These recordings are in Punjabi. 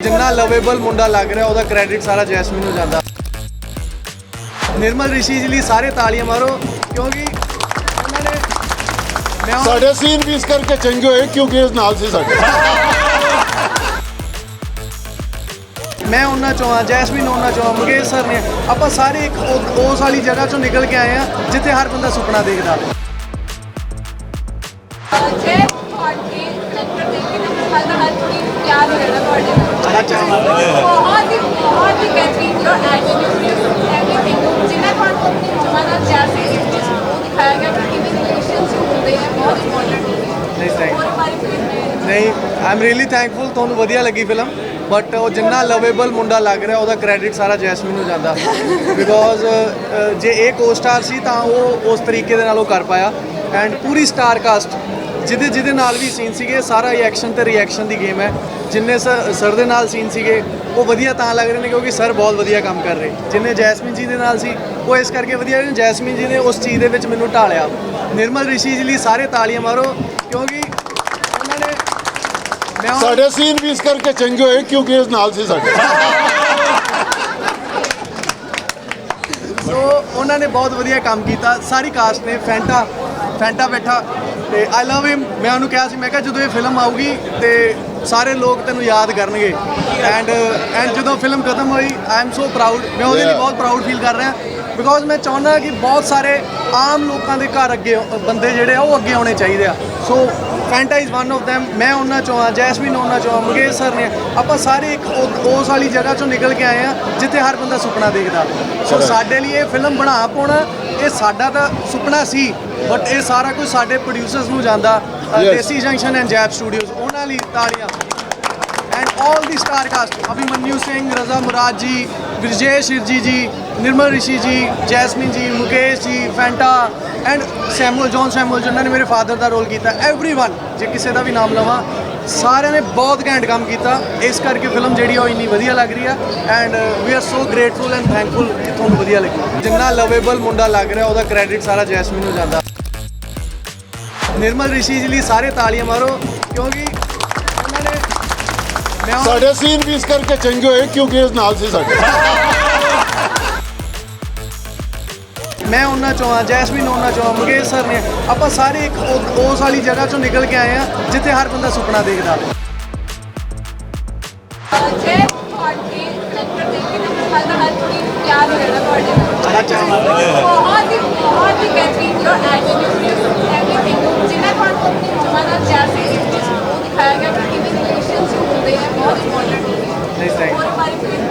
ਜਿੰਨਾ ਲਵੇਬਲ ਮੁੰਡਾ ਲੱਗ ਰਿਹਾ ਉਹਦਾ ਕ੍ਰੈਡਿਟ ਸਾਰਾ ਜੈਸਮੀਨ ਨੂੰ ਜਾਂਦਾ। ਨਿਰਮਲ ਰਿਸ਼ੀ ਜੀ ਲਈ ਸਾਰੇ ਤਾਲੀਆਂ ਮਾਰੋ ਕਿਉਂਕਿ ਉਹਨਾਂ ਨੇ ਮੈਂ ਉਹ- ਸਾਡੇ ਸੀਨ ਵੀ ਇਸ ਕਰਕੇ ਚੰਗੇ ਹੋਏ ਕਿਉਂਕਿ ਇਸ ਨਾਲ ਸੀ ਸਾਡੇ। ਮੈਂ ਉਹਨਾਂ ਚੋਂ ਆ ਜੈਸਮੀਨ ਉਹਨਾਂ ਚੋਂ ਆ ਮੁਕੇਸ਼ ਸਰ ਨੇ। ਆਪਾਂ ਸਾਰੇ ਇੱਕ ਉਹ- ਉਸ ਵਾਲੀ ਜਗ੍ਹਾ ਚੋਂ ਨਿਕਲ ਕੇ ਆਏ ਆ ਜਿੱਥੇ ਹਰ ਬੰਦਾ ਸੁਪਨਾ ਦੇਖਦਾ ਜੇ ਤੁਹਾਡੇ ਕਰੈਕਟਰ ਦੇਖ ਕੇ ਮੈਨੂੰ ਲੱਗਦਾ ਹਰ ਕੋਈ ਪਿਆਰ ਹੋ ਰਿਹਾ ਤੁਹਾਡੇ ਨਾਲ ਅੱਛਾ ਬਹੁਤ ਹੀ ਬਹੁਤ ਹੀ ਬਿਹਤਰੀਨ ਜੋ ਐਟੀਟਿਊਡ ਐਵਰੀਥਿੰਗ ਜਿੰਨਾ ਤੁਹਾਨੂੰ ਆਪਣੀ ਮੰਮਾ ਨਾਲ ਪਿਆਰ ਸੀ ਇਸ ਵਿੱਚ ਉਹ ਦਿਖਾਇਆ ਗਿਆ ਕਿ ਕਿਵੇਂ ਰਿਲੇਸ਼ਨਸ਼ਿਪ ਹੁੰਦੇ ਆ ਬਹੁਤ ਇੰਪੋਰਟੈਂਟ ਹੁੰਦੇ ਆ ਨਹੀਂ ਥੈਂਕ ਹੋਰ ਹਮਾਰੀ ਫਿਲਮ ਨਹੀਂ ਆਈ ਐਮ ਰੀਲੀ ਥੈਂਕਫੁਲ ਤੁਹਾਨੂੰ ਵਧੀਆ ਲੱਗੀ ਫਿਲਮ ਬਟ ਉਹ ਜਿੰਨਾ ਲਵੇਬਲ ਮੁੰਡਾ ਲੱਗ ਰਿਹਾ, ਉਹਦਾ ਕ੍ਰੈਡਿਟ ਸਾਰਾ ਜੈਸਮੀਨ ਨੂੰ ਜਾਂਦਾ। ਬਿਕੋਜ਼ ਜੇ ਇਹ ਕੋ-ਸਟਾਰ ਸੀ, ਤਾਂ ਉਹ ਉਸ ਤਰੀਕੇ ਦੇ ਨਾਲ ਉਹ ਕਰ ਪਾਇਆ। ਐਂਡ ਪੂਰੀ ਸਟਾਰ ਕਾਸਟ ਜਿਹਦੇ ਜਿਹਦੇ ਨਾਲ ਵੀ ਸੀਨ ਸੀਗੇ, ਸਾਰਾ ਹੀ ਐਕਸ਼ਨ ਤੇ ਰਿਐਕਸ਼ਨ ਦੀ ਗੇਮ ਹੈ। ਜਿੰਨੇ ਸਰ ਸਰ ਦੇ ਨਾਲ ਸੀਨ ਸੀਗੇ, ਉਹ ਵਧੀਆ ਤਾਂ ਲੱਗ ਰਹੇ ਨੇ, ਕਿਉਂਕਿ ਸਰ ਬਹੁਤ ਵਧੀਆ ਕੰਮ ਕਰ ਰਹੇ। ਜਿੰਨੇ ਜੈਸਮੀਨ ਜੀ ਦੇ ਨਾਲ ਸੀ, ਉਹ ਇਸ ਕਰਕੇ ਵਧੀਆ ਜੈਸਮੀਨ ਜੀ ਨੇ ਉਸ ਚੀਜ਼ ਦੇ ਵਿੱਚ ਮੈਨੂੰ ਢਾਲਿਆ। ਨਿਰਮਲ ਰਿਸ਼ੀ ਜੀ ਲਈ ਸਾਰੇ ਤਾਲੀਆਂ ਮਾਰੋ, ਕਿਉਂਕਿ ਸਾਡੇ ਸੀਨ ਵੀ ਇਸ ਕਰਕੇ ਚੰਗੇ ਹੋਏ ਕਿਉਂਕਿ ਇਸ ਨਾਲ ਸੀ ਸਾਡੇ। ਸੋ ਉਹਨਾਂ ਨੇ ਬਹੁਤ ਵਧੀਆ ਕੰਮ ਕੀਤਾ। ਸਾਰੀ ਕਾਸਟ ਨੇ ਫੈਂਟਾ ਫੈਂਟਾ ਬੈਠਾ ਤੇ ਆਈ ਲਵ ਹਿਮ ਮੈਂ ਉਹਨੂੰ ਕਿਹਾ ਸੀ ਮੈਂ ਕਿਹਾ ਜਦੋਂ ਇਹ ਫਿਲਮ ਆਊਗੀ ਤੇ ਸਾਰੇ ਲੋਕ ਤੈਨੂੰ ਯਾਦ ਕਰਨਗੇ। ਐਂਡ ਐਂਡ ਜਦੋਂ ਫਿਲਮ ਖਤਮ ਹੋਈ ਆਈ ਐਮ ਸੋ ਪ੍ਰਾਊਡ ਮੈਂ ਉਹਦੇ ਲਈ. ਬਹੁਤ ਪ੍ਰਾਊਡ ਫੀਲ ਕਰ ਰਿਹਾ। ਬਿਕੋਜ਼ ਮੈਂ ਚਾਹੁੰਦਾ ਕਿ ਬਹੁਤ ਸਾਰੇ ਆਮ ਲੋਕਾਂ ਦੇ ਘਰ ਅੱਗੇ ਬੰਦੇ ਜਿਹੜੇ ਆ ਉਹ ਅੱਗੇ ਆਉਣੇ ਚਾਹੀਦੇ ਆ। So Fanta is one of them. ਮੈਂ ਉਹਨਾਂ ਚੋਂ ਆ ਜੈਸਮੀਨ ਉਹਨਾਂ ਚੋਂ ਮੁਕੇਸ਼ ਸਰ ਨੇ। ਆਪਾਂ ਸਾਰੇ ਇੱਕ ਉਹ- ਉਸ ਵਾਲੀ ਜਗ੍ਹਾ ਚੋਂ ਨਿਕਲ ਕੇ ਆਏ ਆ ਜਿੱਥੇ ਹਰ ਬੰਦਾ ਸੁਪਨਾ ਦੇਖਦਾ। ਸੋ ਸਾਡੇ ਲਈ ਇਹ ਫਿਲਮ ਬਣਾ ਪਾਉਣਾ ਇਹ ਸਾਡਾ ਤਾਂ ਸੁਪਨਾ ਸੀ ਬਟ ਇਹ ਸਾਰਾ ਕੁਝ ਸਾਡੇ ਪ੍ਰੋਡਿਊਸਰਸ ਨੂੰ ਜਾਂਦਾ। ਅ, Yes. ਦੇਸੀ ਜੰਕਸ਼ਨ ਐਂਡ ਜੈਬ ਸਟੂਡੀਓਜ਼ ਉਹਨਾਂ ਲਈ ਤਾੜੀਆਂ। And all the star cast Abhimanyu Singh Raza Murad ji Vijay ਸ਼ਿਰਜੀ ਜੀ ਨਿਰਮਲ ਰਿਸ਼ੀ ਜੀ Jasmine ji Mukesh ji Fanta and Samuel John Samuel ਜਿਨ੍ਹਾਂ ਨੇ ਮੇਰੇ ਫਾਦਰ ਦਾ ਰੋਲ ਕੀਤਾ एवरीवन ਜੇ ਕਿਸੇ ਦਾ ਵੀ ਨਾਮ ਲਵਾਂ ਸਾਰਿਆਂ ਨੇ ਬਹੁਤ ਘੈਂਟ ਕੰਮ ਕੀਤਾ ਇਸ ਕਰਕੇ ਫਿਲਮ ਜਿਹੜੀ ਆ ਉਹ ਇੰਨੀ ਵਧੀਆ ਲੱਗ ਰਹੀ ਆ and we are so grateful and thankful ਕਿ ਤੁਹਾਨੂੰ ਵਧੀਆ ਲੱਗੀ ਜਿੰਨਾ ਲਵੇਬਲ ਮੁੰਡਾ ਲੱਗ ਰਿਹਾ ਉਹਦਾ ਕ੍ਰੈਡਿਟ ਸਾਰਾ ਜੈਸਮੀਨ ਨੂੰ ਜਾਂਦਾ ਨਿਰਮਲ ਰਿਸ਼ੀ ਜੀ ਲਈ ਸਾਰੇ ਤਾਲੀਆਂ ਮਾਰੋ ਕਿਉਂਕਿ ਉਹਨਾਂ ਨੇ ਮੈਂ ਉਹ- ਸਾਡੇ ਸੀਨ ਵੀ ਇਸ ਕਰਕੇ ਚੰਗੇ ਹੋਏ ਕਿਉਂਕਿ ਇਸ ਨਾਲ ਸੀ ਸਾਡੇ ਮੈਂ ਉਹਨਾਂ ਚੋਂ ਆ ਜੈਸਮੀਨ ਉਹਨਾਂ ਚੋਂ, ਮੁਕੇਸ਼ ਸਰ ਨੇ, ਆਪਾਂ ਸਾਰੇ ਇੱਕ ਉਹ- ਉਸ ਵਾਲੀ ਜਗ੍ਹਾ ਚੋਂ ਨਿਕਲ ਕੇ ਆਏ ਆ ਜਿੱਥੇ ਹਰ ਬੰਦਾ ਸੁਪਨਾ ਦੇਖਦਾ ਜੇ ਤੁਹਾਡੇ ਕਰੈਕਟਰ ਦੇਖ ਕੇ ਮੈਨੂੰ ਲੱਗਦਾ ਹਰ ਕੋਈ ਪਿਆਰ ਹੋ ਰਿਹਾ ਤੁਹਾਡੇ ਨਾਲ ਅੱਛਾ ਬਹੁਤ ਹੀ ਬਹੁਤ ਹੀ ਬਿਹਤਰੀਨ ਜੋ ਐਟੀਟਿਊਡ ਐਵਰੀਥਿੰਗ ਜਿੰਨਾ ਤੁਹਾਨੂੰ ਆਪਣੀ ਮੰਮਾ ਨਾਲ ਪਿਆਰ ਸੀ ਇਸ ਵਿੱਚ ਉਹ ਦਿਖਾਇਆ ਗਿਆ ਕਿ ਕਿਵੇਂ ਰਿਲੇਸ਼ਨਸ਼ਿਪ ਹੁੰਦੇ ਆ ਬਹੁਤ ਇੰਪੋਰਟੈਂਟ ਹੁੰਦੇ ਆ ਨਹੀਂ ਥੈਂਕ ਹੋਰ ਹਮਾਰੀ ਫਿਲਮ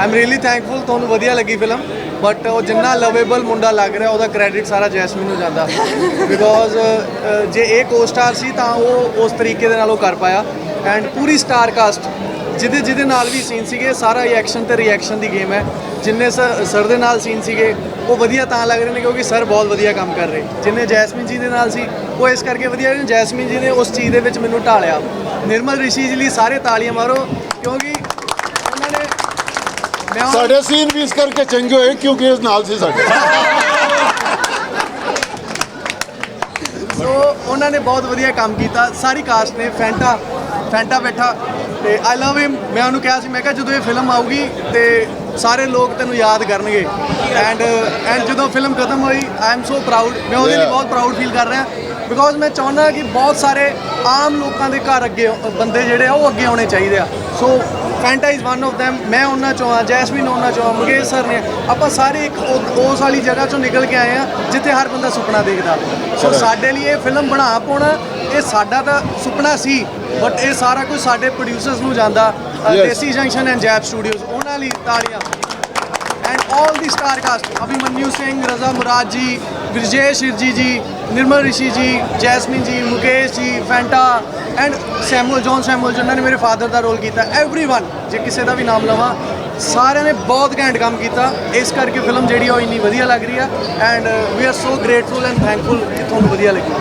ਨਹੀਂ ਆਈ ਐਮ ਰੀਲੀ ਥੈਂਕਫੁਲ ਤੁਹਾਨੂੰ ਵਧੀਆ ਲੱਗੀ ਫਿਲਮ ਬਟ ਉਹ ਜਿੰਨਾ ਲਵੇਬਲ ਮੁੰਡਾ ਲੱਗ ਰਿਹਾ, ਉਹਦਾ ਕ੍ਰੈਡਿਟ ਸਾਰਾ ਜੈਸਮੀਨ ਨੂੰ ਜਾਂਦਾ। ਬਿਕੋਜ਼ ਜੇ ਇਹ ਕੋ-ਸਟਾਰ ਸੀ, ਤਾਂ ਉਹ ਉਸ ਤਰੀਕੇ ਦੇ ਨਾਲ ਉਹ ਕਰ ਪਾਇਆ। ਐਂਡ ਪੂਰੀ ਸਟਾਰ ਕਾਸਟ ਜਿਹਦੇ ਜਿਹਦੇ ਨਾਲ ਵੀ ਸੀਨ ਸੀਗੇ, ਸਾਰਾ ਹੀ ਐਕਸ਼ਨ ਤੇ ਰਿਐਕਸ਼ਨ ਦੀ ਗੇਮ ਹੈ। ਜਿੰਨੇ ਸਰ ਸਰ ਦੇ ਨਾਲ ਸੀਨ ਸੀਗੇ, ਉਹ ਵਧੀਆ ਤਾਂ ਲੱਗ ਰਹੇ ਨੇ, ਕਿਉਂਕਿ ਸਰ ਬਹੁਤ ਵਧੀਆ ਕੰਮ ਕਰ ਰਹੇ। ਜਿੰਨੇ ਜੈਸਮੀਨ ਜੀ ਦੇ ਨਾਲ ਸੀ, ਉਹ ਇਸ ਕਰਕੇ ਵਧੀਆ ਨੇ, ਜੈਸਮੀਨ ਜੀ ਨੇ ਉਸ ਚੀਜ਼ ਦੇ ਵਿੱਚ ਮੈਨੂੰ ਢਾਲਿਆ। ਨਿਰਮਲ ਰਿਸ਼ੀ ਜੀ ਲਈ ਸਾਰੇ ਤਾਲੀਆਂ ਮਾਰੋ, ਕਿਉਂਕਿ ਸਾਡੇ ਸੀਨ ਵੀ ਇਸ ਕਰਕੇ ਚੰਗੇ ਹੋਏ ਕਿਉਂਕਿ ਇਸ ਨਾਲ ਸੀ ਸਾਡੇ। ਸੋ ਉਹਨਾਂ ਨੇ ਬਹੁਤ ਵਧੀਆ ਕੰਮ ਕੀਤਾ। ਸਾਰੀ ਕਾਸਟ ਨੇ ਫੈਂਟਾ ਫੈਂਟਾ ਬੈਠਾ ਤੇ ਆਈ ਲਵ ਹਿਮ ਮੈਂ ਉਹਨੂੰ ਕਿਹਾ ਸੀ ਮੈਂ ਕਿਹਾ ਜਦੋਂ ਇਹ ਫਿਲਮ ਆਊਗੀ ਤੇ ਸਾਰੇ ਲੋਕ ਤੈਨੂੰ ਯਾਦ ਕਰਨਗੇ। ਐਂਡ ਐਂਡ ਜਦੋਂ ਫਿਲਮ ਖਤਮ ਹੋਈ ਆਈ ਐਮ ਸੋ ਪ੍ਰਾਊਡ ਮੈਂ ਉਹਦੇ ਲਈ. ਬਹੁਤ ਪ੍ਰਾਊਡ ਫੀਲ ਕਰ ਰਿਹਾ। ਬਿਕੋਜ਼ ਮੈਂ ਚਾਹੁੰਦਾ ਕਿ ਬਹੁਤ ਸਾਰੇ ਆਮ ਲੋਕਾਂ ਦੇ ਘਰ ਅੱਗੇ ਬੰਦੇ ਜਿਹੜੇ ਆ ਉਹ ਅੱਗੇ ਆਉਣੇ ਚਾਹੀਦੇ ਆ। So Fanta is one of them. ਮੈਂ ਉਹਨਾਂ ਚੋਂ ਆ ਜੈਸਮੀਨ ਉਹਨਾਂ ਚੋਂ ਆ ਮੁਕੇਸ਼ ਸਰ ਨੇ। ਆਪਾਂ ਸਾਰੇ ਇੱਕ ਉਹ- ਉਸ ਵਾਲੀ ਜਗ੍ਹਾ ਚੋਂ ਨਿਕਲ ਕੇ ਆਏ ਆ ਜਿੱਥੇ ਹਰ ਬੰਦਾ ਸੁਪਨਾ ਦੇਖਦਾ। ਸੋ ਸਾਡੇ ਲਈ ਇਹ ਫਿਲਮ ਬਣਾ ਪਾਉਣਾ ਇਹ ਸਾਡਾ ਤਾਂ ਸੁਪਨਾ ਸੀ ਬਟ ਇਹ ਸਾਰਾ ਕੁਝ ਸਾਡੇ ਪ੍ਰੋਡਿਊਸਰਸ ਨੂੰ ਜਾਂਦਾ। ਅ, Yes. ਦੇਸੀ ਜੰਕਸ਼ਨ ਐਂਡ ਜੈਬ ਸਟੂਡੀਓਜ਼ ਉਹਨਾਂ ਲਈ ਤਾੜੀਆਂ। And all the star cast Abhimanyu Singh Raza Murad ji Vijay ਸ਼ਿਰਜੀ ਜੀ ਨਿਰਮਲ ਰਿਸ਼ੀ ਜੀ Jasmine ji Mukesh ji Fanta and Samuel John Samuel ਜਿਨ੍ਹਾਂ ਨੇ ਮੇਰੇ ਫਾਦਰ ਦਾ ਰੋਲ ਕੀਤਾ एवरीवन ਜੇ ਕਿਸੇ ਦਾ ਵੀ ਨਾਮ ਲਵਾਂ ਸਾਰਿਆਂ ਨੇ ਬਹੁਤ ਘੈਂਟ ਕੰਮ ਕੀਤਾ ਇਸ ਕਰਕੇ ਫਿਲਮ ਜਿਹੜੀ ਆ ਉਹ ਇੰਨੀ ਵਧੀਆ ਲੱਗ ਰਹੀ ਆ and we are so grateful and thankful ਕਿ ਤੁਹਾਨੂੰ ਵਧੀਆ ਲੱਗੀ